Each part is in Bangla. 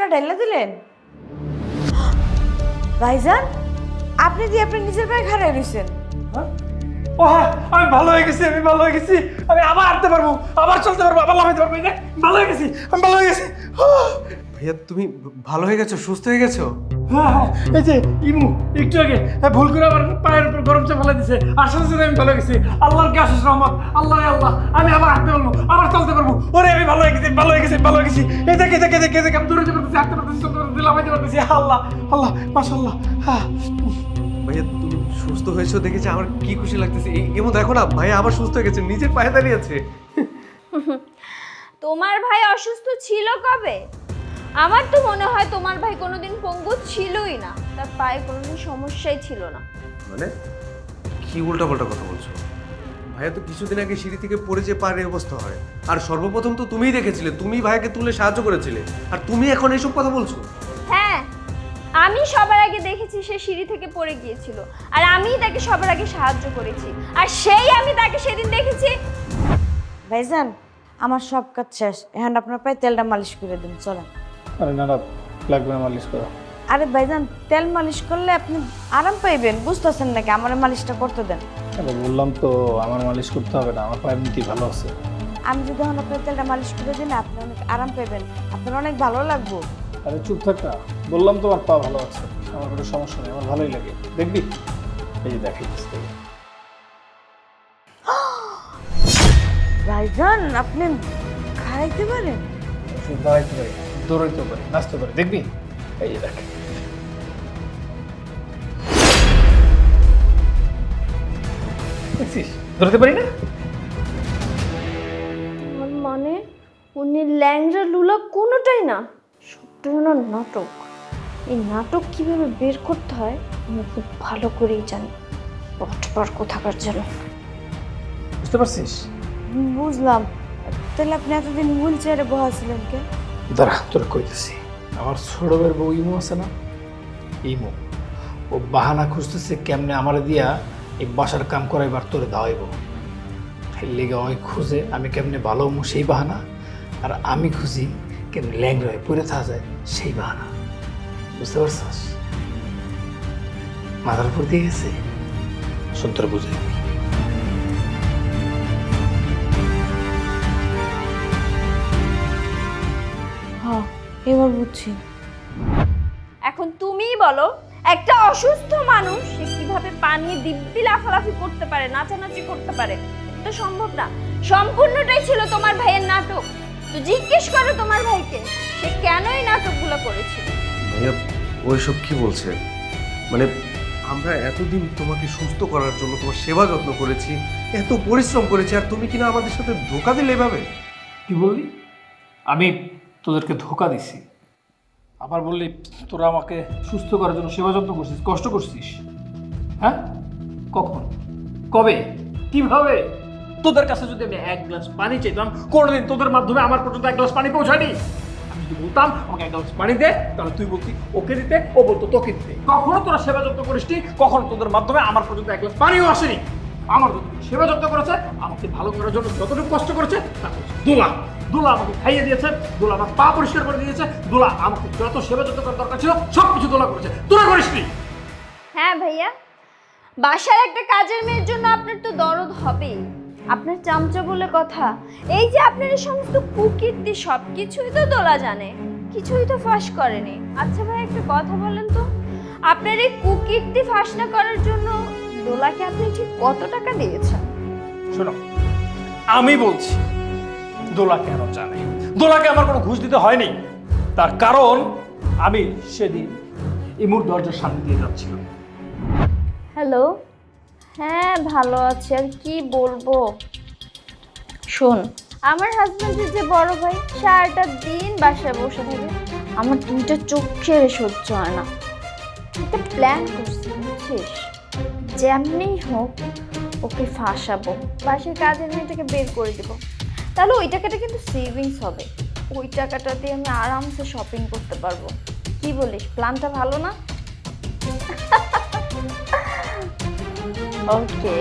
মাংসটা ঢেলে দিলেন? ভাইজান আপনি দিয়ে আপনি নিজের পায়ে খাড়াই রয়েছেন হ্যাঁ? ও আমি ভালো হয়ে গেছি আমি ভালো হয়ে গেছি। আমি আবার হাঁটতে পারব আবার চলতে পারব আবার লাফাইতে পারব। এই ভালো হয়ে গেছি আমি ভালো হয়ে গেছি। ভাইয়া তুমি ভালো হয়ে গেছো সুস্থ হয়ে গেছো? হ্যাঁ হ্যাঁ। এই যে ইমু একটু আগে হ্যাঁ, ভুল করে আমার পায়ের উপর গরম চা ফেলে দিছে। আসার সাথে আমি ভালো হয়ে গেছি। আল্লাহর কে আশিস রহমত? আল্লাহ আল্লাহ আমি আবার হাঁটতে পারব আবার চলতে পারব। ওরে আমি ভালো হয়ে গেছি ভালো হয়ে গেছি ভালো হয়ে গেছি। এই দেখে দেখে দেখে দেখে আমি দূরে যেতে পারতেছি হাঁটতে পারতেছি চলতে পারতেছি লাফাইতে পারতেছি। আল্লাহ আল্লাহ মাশাল্লাহ হ্যাঁ। ভাইয়া তুমি সুস্থ হয়েছো দেখেছি আমার কি খুশি লাগতেছে। এই- এমন দেখো না ভাইয়া আবার সুস্থ হয়ে গেছে নিজের পায়ে দাঁড়িয়ে আছে। তোমার ভাই অসুস্থ ছিল কবে? আমার তো মনে হয় তোমার ভাই কোনোদিন পঙ্গু ছিলই না। তার পায়ে কোনোদিন সমস্যাই ছিল না। মানে? কি উল্টা পাল্টা কথা বলছো? ভাইয়া তো কিছুদিন আগে সিঁড়ি থেকে পড়ে যে এই অবস্থা হয়। আর সর্বপ্রথম তো তুমিই দেখেছিলে তুমি ভাইয়াকে তুলে সাহায্য করেছিলে। আর তুমি এখন এইসব কথা বলছো? হ্যাঁ আমি সবার আগে দেখেছি সে সিঁড়ি থেকে পড়ে গিয়েছিল। আর আমিই তাকে সবার আগে সাহায্য করেছি। আর সেই আমি তাকে সেদিন দেখেছি। ভাইজান আমার সব কাজ শেষ। এখন আপনার পায়ে তেলটা মালিশ করে দিন চলেন। আরে না না লাগবে না মালিশ করা। আরে ভাইজান তেল মালিশ করলে আপনি আরাম পাইবেন বুঝতেছেন নাকি? আমার মালিশটা করতে দেন। আরে বললাম তো আমার মালিশ করতে হবে না আমার পায়ের নীতি ভালো আছে। আমি যদি এখন আপনার তেলটা মালিশ করে দিন আপনি অনেক আরাম পাইবেন আপনার অনেক ভালো লাগবো। আরে চুপ থাক না বললাম তো আমার পা ভালো আছে আমার কোনো সমস্যা নেই আমার ভালোই লাগে। দেখবি? এই যে দেখে ভাইজান আপনি খাইতে পারেন? দাঁড়াইতে পারি দৌড়াইতে পারি নাচতে পারি দেখবি? এই দেখ। দেখছিস? দৌড়াতে পারি না? আমার মানে উনি ল্যাংড়া লুলা কোনোটাই না সবটা ওনার নাটক। এই নাটক কীভাবে বের করতে হয় আমি খুব ভালো করেই জানি। বটবার কোথাকার যেন। বুঝতে পারছিস? বুঝলাম। তাহলে আপনি এতদিন হুইল চেয়ারে ছিলেন কে দাঁড়া, তোর কইতেছি। আমার ছোট ভাইয়ের বউ ইমু আছে না? ইমু। ও বাহানা খুঁজতেছে কেমনে আমার দিয়া এই বাসার কাম করাইবার তোরে দাওয়াইব। লেগে ওই খুঁজে আমি কেমনে ভালো হমু সেই বাহানা, আর আমি খুঁজি কেমনে ল্যাংরা হয়ে পড়ে থাকা যায় সেই বাহানা। বুঝতে পারছিস? মাথার উপর দিয়ে গেছে? সত্তর বুঝে এবার বুঝছি। এখন তুমিই বলো একটা অসুস্থ মানুষ সে কীভাবে পানি দিব্যি লাফালাফি করতে পারে নাচানাচি করতে পারে এটা তো সম্ভব না। সম্পূর্ণটাই ছিল তোমার ভাইয়ের নাটক। তো জিজ্ঞেস করো তোমার ভাইকে সে কেন এই নাটকগুলো করেছিল ভাইয়া ওইসব কি বলছে? মানে আমরা এতদিন তোমাকে সুস্থ করার জন্য তোমার সেবা যত্ন করেছি এত পরিশ্রম করেছি আর তুমি কিনা আমাদের সাথে ধোকা দিলে এভাবে? কি বললি? আমি তোদেরকে ধোকা দিছি। আবার বললি, তোরা আমাকে সুস্থ করার জন্য সেবা যত্ন করছিস, কষ্ট করছিস। হ্যাঁ? কখন? কবে? কীভাবে? তোদের কাছে যদি আমি এক গ্লাস পানি চাইতাম, কোনোদিন তোদের মাধ্যমে আমার পর্যন্ত এক গ্লাস পানি পৌঁছায়নি। আমি যদি বলতাম, আমাকে এক গ্লাস পানি দে, তাহলে তুই বলতি, ওকে দিতে, ও বলতো তোকে দিতে। কখনো তোরা সেবা যত্ন করিসনি, কখনো তোদের মাধ্যমে আমার পর্যন্ত এক গ্লাস পানিও আসেনি। আমার যতটুকু সেবা যত্ন করেছে, আমাকে ভালো করার জন্য যতটুকু কষ্ট করেছে। দোলা দোলা আমাকে খাইয়ে দিয়েছে, দোলা আমার পা পরিষ্কার করে দিয়েছে, দোলা আমাকে যত সেবা যত্ন করার দরকার ছিল সব কিছু দোলা করেছে। তোরা করিসনি হ্যাঁ ভাইয়া বাসার একটা কাজের মেয়ের জন্য আপনার তো দরদ হবেই। আপনার চামচা বলে কথা, এই যে আপনার এই সমস্ত কুকীর্তি সব কিছুই তো দোলা জানে, কিছুই তো ফাঁস করেনি। আচ্ছা ভাই, একটা কথা বলেন তো, আপনার এই কুকীর্তি ফাঁস না করার জন্য দোলাকে আপনি ঠিক কত টাকা দিয়েছেন? শোনো আমি বলছি দোলা কেন জানে? দোলাকে আমার কোনো ঘুষ দিতে হয়নি। তার কারণ আমি সেদিন ইমুর দরজার সামনে দিয়ে যাচ্ছিলাম। হ্যালো? হ্যাঁ ভালো আছি। আর কি বলব? শোন। আমার হাজব্যান্ডের যে বড় ভাই সারাটা দিন বাসায় বসে থাকে। আমার দুইটা চোখের সহ্য হয় না। একটা প্ল্যান করছি বুঝছিস? যেমনি হোক ওকে ফাঁসাবো বাসায় কাজের মেয়েটাকে বের করে দেবো। তাহলে ওই টাকাটা কিন্তু সেভিংস হবে। ওই টাকাটা দিয়ে আমি আরামসে শপিং করতে পারব। কি বলিস? প্ল্যানটা ভালো না? ওকে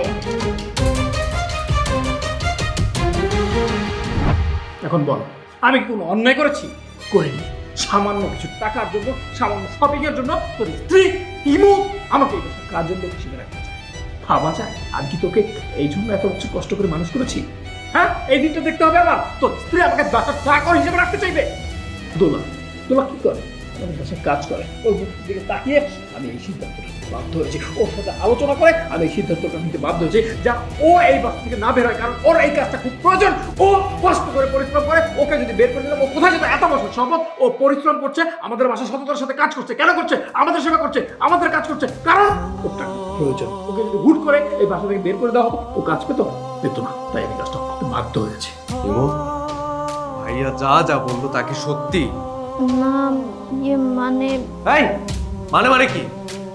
এখন বল আমি কোনো অন্যায় করেছি? করিনি। সামান্য কিছু টাকার জন্য সামান্য শপিং এর জন্য তোর স্ত্রী ইমু আমাকে কাজের লোক হিসেবে চায় ভাবা যায়। আর কি তোকে এই জন্য এত কিছু কষ্ট করে মানুষ করেছি? হ্যাঁ? এই দিনটা দেখতে হবে আবার। তোর স্ত্রী আমাকে বাসার চাকর হিসেবে রাখতে চাইবে। দোলা দোলা কি করে? আমাদের বাসায় কাজ করে, ওর মুখের দিকে তাকিয়ে আমি এই সিদ্ধান্তটা নিতে বাধ্য হয়েছি। ওর সাথে আলোচনা করে আমি এই সিদ্ধান্তটা নিতে বাধ্য হয়েছি যা ও এই বাসা থেকে না বের হয়, কারণ ওর এই কাজটা খুব প্রয়োজন। ও কষ্ট করে পরিশ্রম করে, ওকে যদি বের করে দিলাম, ও কোথায় যাবে? এত বছর সম্ভব ও পরিশ্রম করছে, আমাদের বাসায় সততার সাথে কাজ করছে। কেন করছে? আমাদের সেবা করছে, আমাদের কাজ করছে। কারণ ওর টাকা প্রয়োজন। ওকে যদি হুট করে এই বাসা থেকে বের করে দেওয়া হতো, ও কাজ পেতো, পেত না। তাই আমি কাজটা করতে বাধ্য হয়েছে। ইমো ভাইয়া যা যা বলল তাকে সত্যি ইয়ে মানে মানে মানে কি?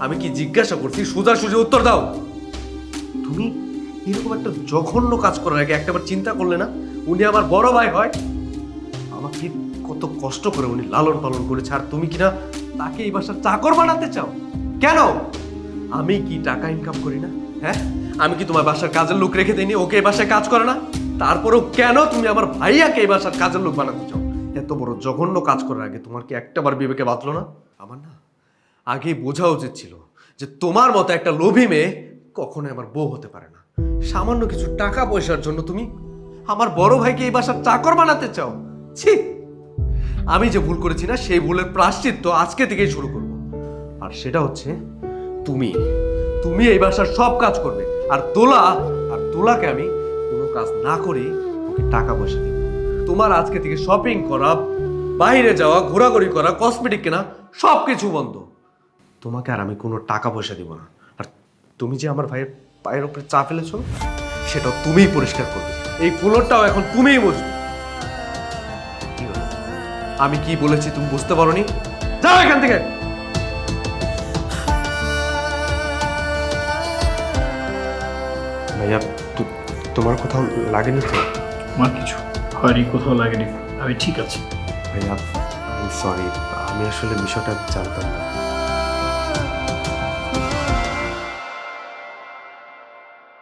আমি কি জিজ্ঞাসা করছি? সোজা সুজি উত্তর দাও। তুমি এরকম একটা জঘন্য কাজ করার আগে একটাবার চিন্তা করলে না, উনি আমার বড় ভাই হয়। আমাকে কত কষ্ট করে উনি লালন পালন করেছে। আর তুমি কিনা তাকে এই বাসার চাকর বানাতে চাও? কেন? আমি কি টাকা ইনকাম করি না? হ্যাঁ? আমি কি তোমার বাসার কাজের লোক রেখে দিইনি? ওকে এই বাসায় কাজ করে না? তারপরেও কেন তুমি আমার ভাইয়াকে এই বাসার কাজের লোক বানাতে চাও? এত বড় জঘন্য কাজ করার আগে তোমার কি একটাবার বিবেকে বাঁধলো না? আমার না আগে বোঝা উচিত ছিল যে তোমার মতো একটা লোভী মেয়ে কখনোই আমার বউ হতে পারে না। সামান্য কিছু টাকা পয়সার জন্য তুমি আমার বড় ভাইকে এই বাসার চাকর বানাতে চাও। ছি! আমি যে ভুল করেছি না, সেই ভুলের প্রাশ্চিত্য আজকে থেকেই শুরু করব। আর সেটা হচ্ছে, তুমি তুমি এই বাসার সব কাজ করবে। আর তোলা আর তোলাকে আমি কোনো কাজ না করেই ওকে টাকা পয়সা দেব। তোমার আজকে থেকে শপিং করা, বাইরে যাওয়া, ঘোরাঘুরি করা কসমেটিক কেনা সব কিছু বন্ধ। তোমাকে আর আমি কোনো টাকা পয়সা দিব না। আর তুমি যে আমার ভাইয়ের পায়ের উপরে চা ফেলেছো, সেটাও তুমিই পরিষ্কার করবে। এই ফ্লোরটাও এখন তুমিই বুঝবে আমি কি বলেছি তুমি বুঝতে পারোনি? যাও এখান থেকে! ভাইয়া তোমার কোথাও লাগেনি তো? আমার কিছু। হয়নি কোথাও লাগেনি। আমি ঠিক আছি। ভাইয়া সরি আমি আসলে বিষয়টা জানতাম না।